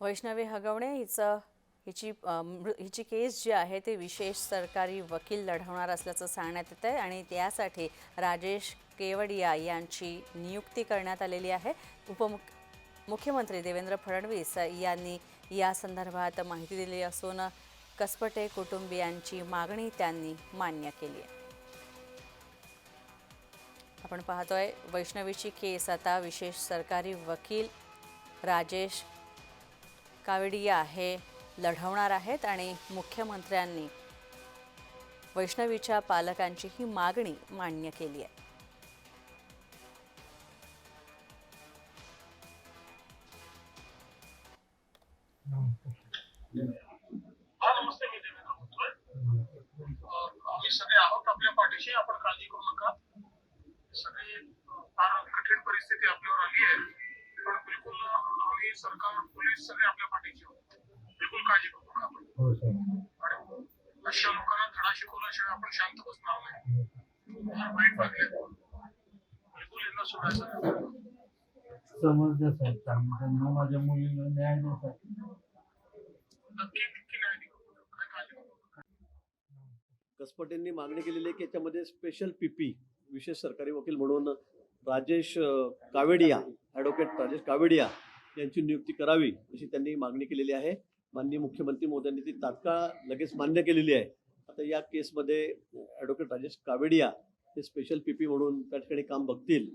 वैष्णवी हगवणे हिचं हिची मृ- हिची केस जी आहे ते विशेष सरकारी वकील लढवणार असल्याचं सांगण्यात येतं आहे आणि त्यासाठी राजेश केवडिया यांची नियुक्ती करण्यात आलेली आहे. उपमुख मुख्यमंत्री देवेंद्र फडणवीस यांनी या संदर्भात माहिती दिली असून कसपटे कुटुंबियांची मागणी त्यांनी मान्य केली आहे. आपण पाहतोय वैष्णवीची केस आता विशेष सरकारी वकील राजेश कावडिया हे लढवणार आहेत आणि मुख्यमंत्र्यांनी वैष्णवीच्या पालकांची ही मागणी मान्य केली आहे. सगळे आहोत. आपल्या पाठीशी आपण काळजी करू नका. सगळी फार कठीण परिस्थिती आपल्यावर आली आहे. पण बिलकुल आम्ही सरकार पोलीस सगळे आपल्या काळजी करू नका आपण आणि अशा लोकांना धडा शिकवल्याशिवाय आपण शांत बसणार नाही फार वाईट वागले बिलकुल यांना सोडायचं नाही. समजलं साहेब चांगलं त्यांना माझ्या मुलीला न्याय द्यायसाठी नक्की नक्की नाही देऊ काय काळजी करू नका कसपटेंनी मागणी केलेली आहे की याच्यामध्ये स्पेशल पीपी विशेष सरकारी वकील म्हणून राजेश अ, कावेडिया ॲडव्होकेट राजेश कावेडिया यांची नियुक्ती करावी अशी त्यांनी मागणी केलेली आहे माननीय मुख्यमंत्री मोदयांनी ती तात्काळ लगेच मान्य केलेली आहे. आता या केसमध्ये ॲडव्होकेट राजेश कावेडिया हे स्पेशल पीपी म्हणून त्या ठिकाणी काम बघतील.